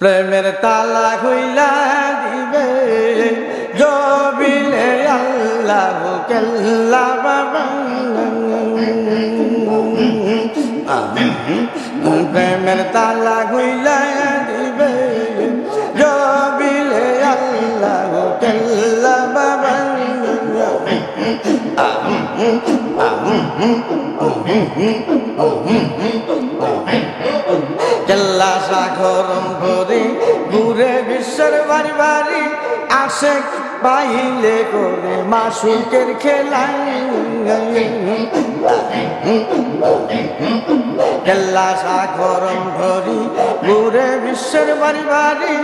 প্রেমের তালা খুইলা দিবে জবিলে আল্লাহ কেল্লা বাবা। প্রেমের তালা খুইলা দিবে জবিলে আল্লাহ কেল্লা বাবা। কেল্লা সাগরম করে ঘুরে বিশ্বের বাড়ি বাড়ি আসে পাইলে করে মাসুকের খেলাই। কেল্লা সাগরম ধরি ঘুরে বিশ্বের বাড়ি বাড়ি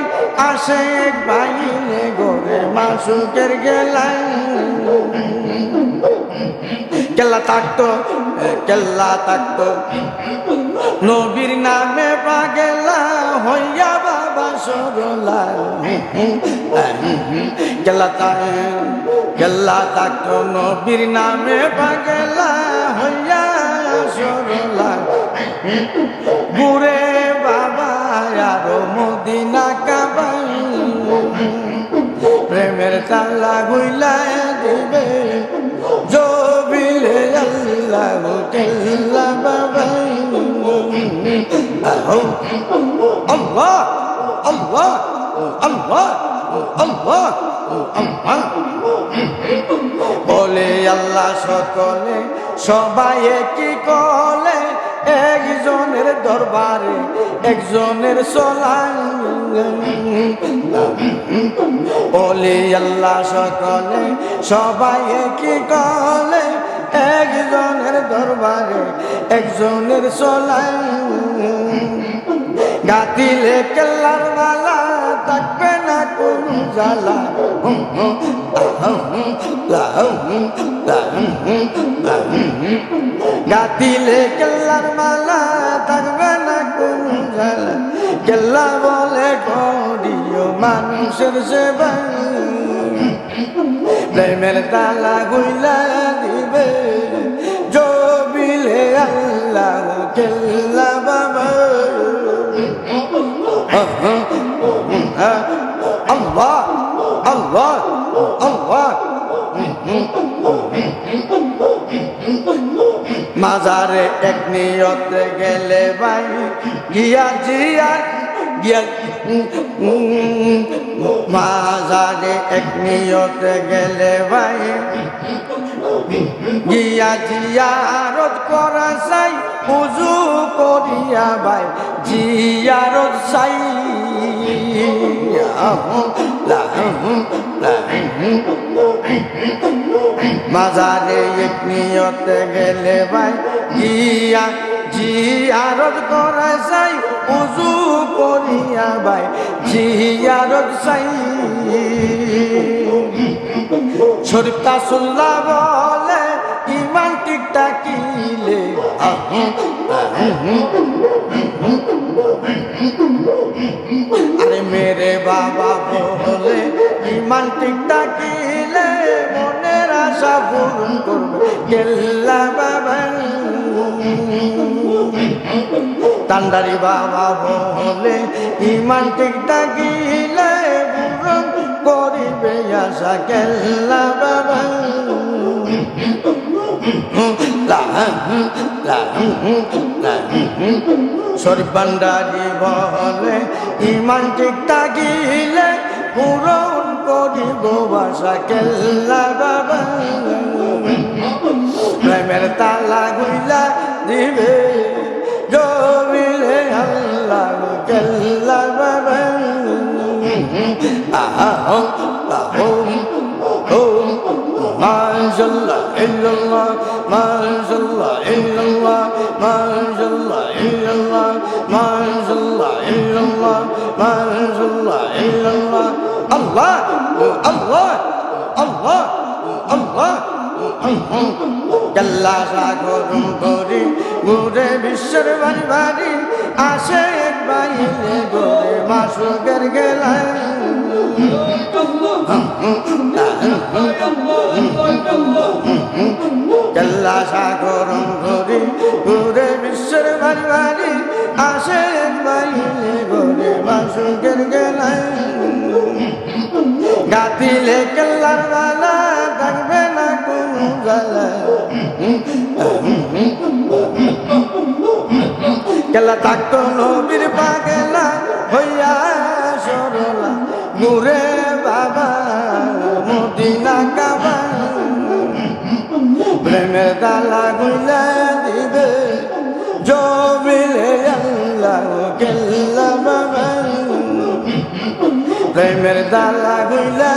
আসে পাইলে করে মাসুকের গেলাই কেল্লা থাকতো কেল্লা থাকতো নবীর নামে পাগেলা হইয়া বাবা সরলা কেল্লা কেল্লা থাকতো নবীর নামে পাগেলা হইয়া সরলা ঘুরে বাবা আরও মদিনা কাবাই প্রেমের তালা গুইলা দেবে। জবিলে আল্লাহ বাবা। আল্লাহ আল্লাহ আল্লাহ আল্লাহ আল্লাহ বলে আল্লাহ সকলে, সবাই কি কলে, একজনের দরবারে, একজনের সলাই বলে আল্লাহ সকলে, সবাই কি কলে একজনের দরবারে একজনের সলাই গাতিলে কেল্লার মালা থাকবে না কোন জ্বালা। গাতিলে কেল্লার মালা থাকবে না কোন জ্বালা। কেল্লা বলে করিও মানুষের সেবা প্রেমের তালা গুইলা দিবে। জবিলে আল্লাহ কেল্লা বাবা। আল্লাহ আল্লাহ আল্লাহ। মাজারে এক নিয়তে গেলে ভাই, গিয়া জিয়া গিয়া মাজারে এক নিয়তে গেলে ভাই। গিয়া জিয়ারত করা চাই উজু করিয়া ভাই। জিয়ারত চাই। মাজারে এক নিয়তে গেলে ভাই। গিয়া জিয়ারত করা চাই উজু করিয়া ভাই, জিয়ারত চাই শরীফ তাসুল্লাহ বলে, ইমান টিকটা কিলে আরে মেরে বাবা বলে, ইমান টিকটা কিলে মনের আশা পূরণ করবে গেল্লা বাবা তান্ডারি বাবা বলে, ইমান টিকটা গিলে পূরণ করিবে আশা কেল্লা বাবা। শরীফ ভান্ডারি বলে, ইমান টিকটা গিলে পূরণ করিব বাসা কেল্লা বাবা। প্রেমের তালা গুইলা দিবে কাল্লা সাগরম করি ঘুরে বিশ্বের বাড়ি বাড়ি আসে বাইলে গোরে মাসুকের গেলায়। কেল্লা সাগরম ঘুরি ঘুরে বিশ্বের বাড়ি আসে বাইরে ঘুরে বাসুকের গেলায়। গাতিলে কেল্লার বালা থাকবে না কোনো জ্বালা। কেলা থাকতো কাবা প্রেমের দালা গুইলা দিবে জমিলে আল্লাহ কেল্লা বাবা প্রেমের দালা গুইলা